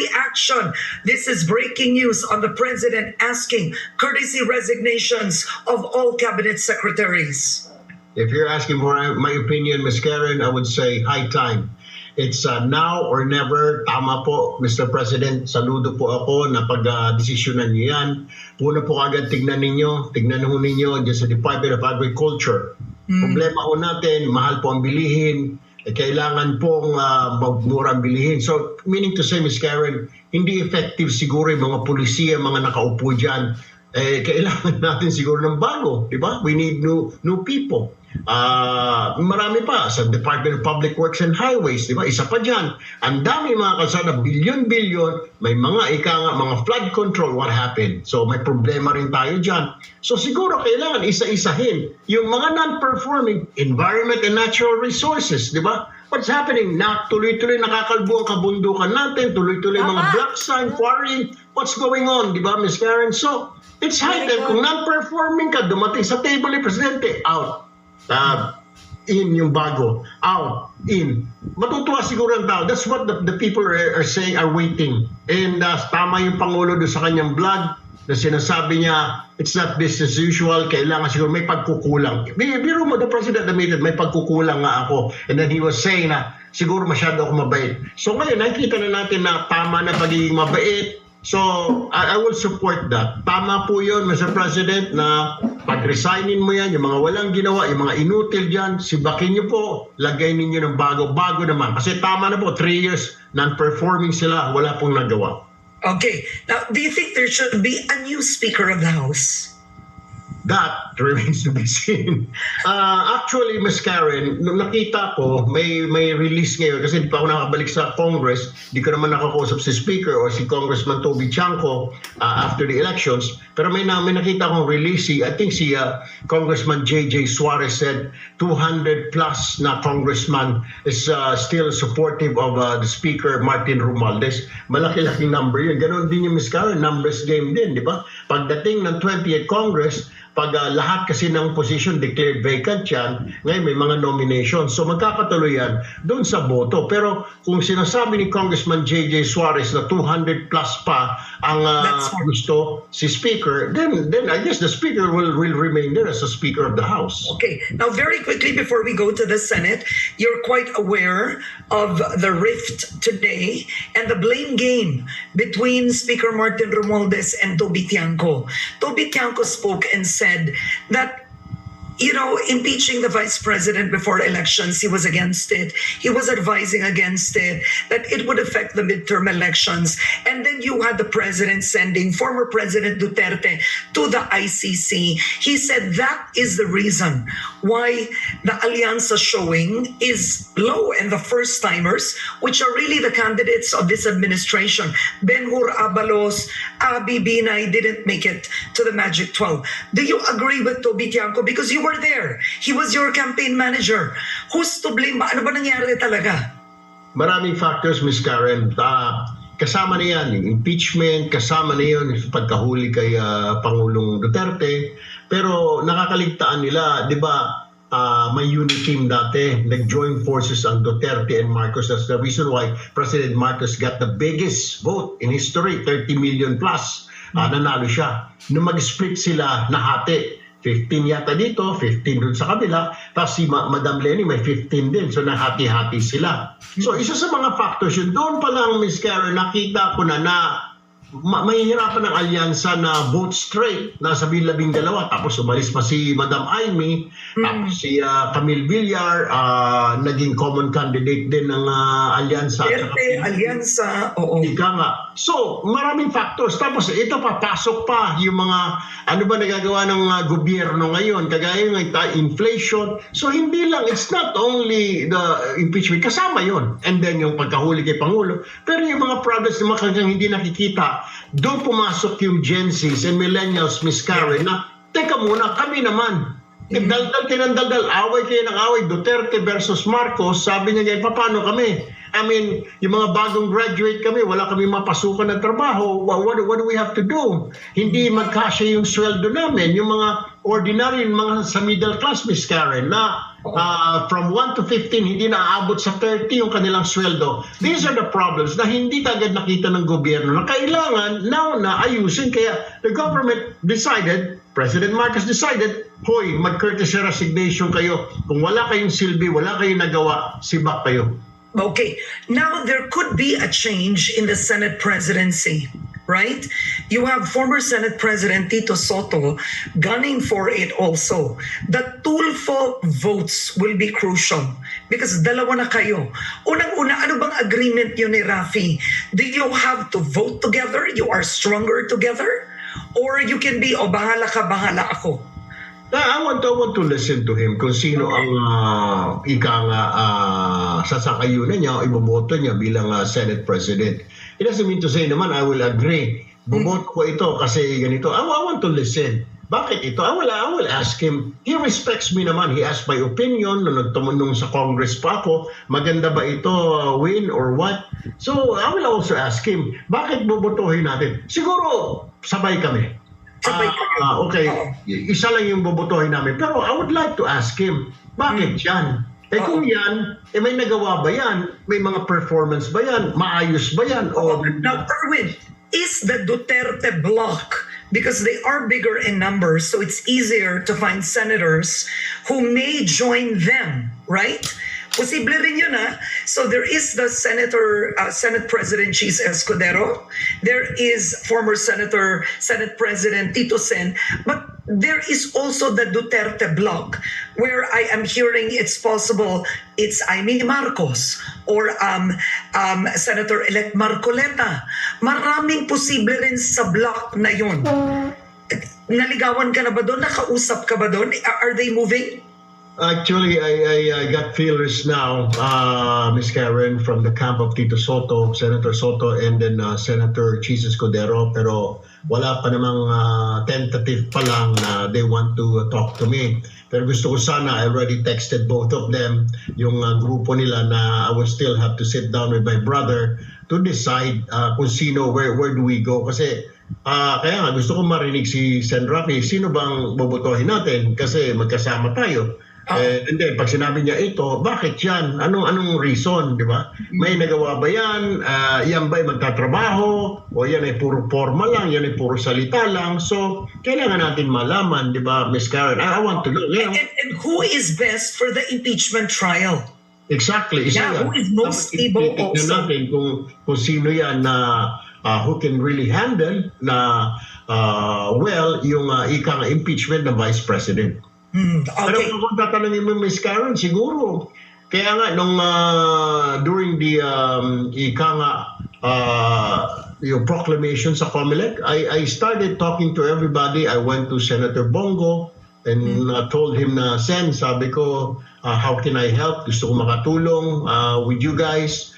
reaction? This is breaking news on the president asking courtesy resignations of all cabinet secretaries. If you're asking for my opinion, Ms. Karen, I would say high time. It's uh, now or never. Tama po, Mr. President. Saludo po ako na pag-desisyonan niyo yan. Una po agad tignan ninyo, tignan ho ninyo dyan sa Department of Agriculture. Problema ho natin, mahal po ang bilihin. Eh, kailangan pong uh, magmura ang bilihin. So, meaning to say, Ms. Karen, hindi effective siguro yung mga pulisiya, mga nakaupo dyan. Eh, kailangan natin siguro ng bago, di ba? We need new new people. Ah, marami pa sa Department of Public Works and Highways, di ba? Isa pa diyan. Ang dami mga kalsada, bilyon-bilyon, may mga ika nga, mga flood control, what happened? So may problema rin tayo diyan. So siguro kailangan isa-isahin yung mga non-performing environment and natural resources, di ba? What's happening? Na tuloy-tuloy nakakalbo ang kabundukan natin, tuloy-tuloy mga Tama. black sand quarrying. What's going on, di ba, Miss Karen? So, it's high time. Kung non-performing ka, dumating sa table ni Presidente, out. Uh, in yung bago. Out. In. Matutuwa siguro ang tao. That's what the, the people are, are saying, are waiting. And uh, tama yung Pangulo doon sa kanyang vlog na sinasabi niya, it's not business as usual, kailangan siguro may pagkukulang. Bi- Biro mo, the President admitted, may pagkukulang nga ako. And then he was saying na, siguro masyado ako mabait. So ngayon, nakikita na natin na tama na pagiging mabait, So, I, I will support that. Tama po yun, Mr. President, na pag-resignin mo yan, yung mga walang ginawa, yung mga inutil dyan, sibakin niyo po, lagay ninyo ng bago-bago naman. Kasi tama na po, three years, non-performing sila, wala pong nagawa. Okay, now do you think there should be a new Speaker of the House? That remains to be seen. Uh, actually, Ms. Karen, nung nakita ko, may may release ngayon kasi di pa ako nakabalik sa Congress, di ko naman nakakausap si Speaker o si Congressman Toby Chanco uh, after the elections. Pero may, na, may nakita akong release, I think si uh, Congressman J.J. Suarez said 200 plus na congressman is uh, still supportive of uh, the Speaker Martin Romualdez. Malaki-laking number yun. Ganon din yung Ms. Karen, numbers game din, di ba? Pagdating ng 20th Congress, pag uh, lahat kasi ng position declared vacant yan, ngayon may mga nominations. So magkakatuloy yan doon sa boto. Pero kung sinasabi ni Congressman J.J. Suarez na 200 plus pa ang uh, gusto si Speaker, then then I guess the Speaker will, will remain there as a Speaker of the House. Okay, now very quickly before we go to the Senate, you're quite aware of the rift today and the blame game between Speaker Martin Romualdez and Toby Tiangco. Toby Tiangco spoke and said that you know, impeaching the vice president before elections, he was against it. He was advising against it, that it would affect the midterm elections. And then you had the president sending former President Duterte to the ICC. He said that is the reason why the Alianza showing is low and the first timers, which are really the candidates of this administration. Ben Hur Abalos, Abi Binay didn't make it to the Magic 12. Do you agree with Toby Tiangco? Because you were there. He was your campaign manager. Who's to blame? Ano ba nangyari talaga? Maraming factors, Miss Karen. Ah, kasama na yan, impeachment, kasama na yun pagkahuli kay ah, Pangulong Duterte. Pero nakakaligtaan nila, di ba, ah, may unit team dati, nag-join forces ang Duterte and Marcos. That's the reason why President Marcos got the biggest vote in history, 30 million plus. Ah, nanalo siya. Nung mag-split sila, nahati. 15 yata dito, 15 dun sa kabila. Tapos si Ma- Madam Lenny may 15 din. So nahati-hati sila. So isa sa mga factors yun, doon pa lang Miss Karen, nakita ko na na ma- mahihirapan ng alyansa na vote straight, nasa labing dalawa, tapos umalis pa si Madam Aimee, tapos si ah, Camille Villar, ah, naging common candidate din ng ah, alyansa. Duterte, Alianza, oo. Ika nga. So, maraming factors. Tapos ito papasok pa yung mga ano ba nagagawa ng uh, gobyerno ngayon, kagaya ng inflation. So, hindi lang, it's not only the impeachment, kasama yon And then yung pagkahuli kay Pangulo. Pero yung mga problems na hindi nakikita, doon pumasok yung Gen Zs and millennials, Miss Karen, na teka muna, kami naman. Eh, daldal ng daldal, away kayo ng away, Duterte versus Marcos, sabi niya ngayon, paano kami? I mean, yung mga bagong graduate kami, wala kami mapasukan ng trabaho, what, what, what do we have to do? Hindi magkasya yung sweldo namin, yung mga ordinary, mga sa middle class, Miss Karen, na uh, from 1 to 15, hindi naaabot sa 30 yung kanilang sweldo. These are the problems na hindi kagad nakita ng gobyerno na kailangan now na ayusin. Kaya the government decided, President Marcos decided, hoy, mag-courtesy resignation kayo. Kung wala kayong silbi, wala kayong nagawa, sibak kayo. Okay, now there could be a change in the Senate presidency, right? You have former Senate President Tito Soto gunning for it also. The Tulfo votes will be crucial because dalawa na kayo. Unang-una, ano bang agreement yun ni Rafi? Do you have to vote together? You are stronger together? Or you can be, oh, bahala ka, bahala ako. I want, I want to listen to him kung sino ang uh, ika nga uh, sasakayunan niya o iboboto niya bilang uh, Senate President. It doesn't mean to say naman, I will agree. Boboto ko ito kasi ganito. I, I want to listen. Bakit ito? I will, I will ask him. He respects me naman. He asked my opinion nung nagtumunong sa Congress pa ako. Maganda ba ito, uh, win or what? So, I will also ask him, bakit bobotohin natin? Siguro, sabay kami. Sabay Ah, kayo. ah, okay, isa lang yung bobotohin namin. Pero I would like to ask him, bakit yan? Eh kung Oo. yan, eh may nagawa ba yan? May mga performance ba yan? Maayos ba yan? O, Now, Erwin, is the Duterte bloc, because they are bigger in numbers, so it's easier to find senators who may join them, right? Posible rin yun, ah. So there is the Senator, uh, Senate President Cheese Escudero. There is former Senator, Senate President Tito Sen. But there is also the Duterte bloc, where I am hearing it's possible it's Amy Marcos or um, um, Senator-elect Marcoleta. Maraming posible rin sa bloc na yun. Naligawan ka na ba doon? Nakausap ka ba doon? Are they moving? Actually, I, I, I got feelers now, uh, Ms. Karen, from the camp of Tito Soto, Senator Soto, and then uh, Senator Jesus Cordero. Pero wala pa namang uh, tentative pa lang na they want to talk to me. Pero gusto ko sana, I already texted both of them, yung uh, grupo nila na I will still have to sit down with my brother to decide uh, kung sino, where, where do we go. Kasi Ah, kaya nga gusto ko marinig si Sen Rafi, sino bang bobotohin natin kasi magkasama tayo. Ah. Eh, and then, pag sinabi niya ito, bakit yan? Anong anong reason, di ba? May nagawa ba yan? Ah, yan ba ay magtatrabaho? O yan ay puro forma lang? Yan ay puro salita lang? So, kailangan natin malaman, di ba, Miss Karen? I, I want to know. And, Ngayon, and who is best for the impeachment trial? Exactly. Isa Yeah, yan. who is most Dapat able also? natin kung, kung sino yan na ah, who can really handle na ah, well yung uh, ika nga impeachment ng Vice President. Hmm, Pero okay. kung tatanungin mo Miss Karen, siguro. Kaya nga nung ah, during the um, ika nga ah, yung proclamation sa COMELEC, I, I started talking to everybody. I went to Senator Bongo and uh, told him na, Sen, sabi ko, uh, how can I help? Gusto ko makatulong uh, with you guys.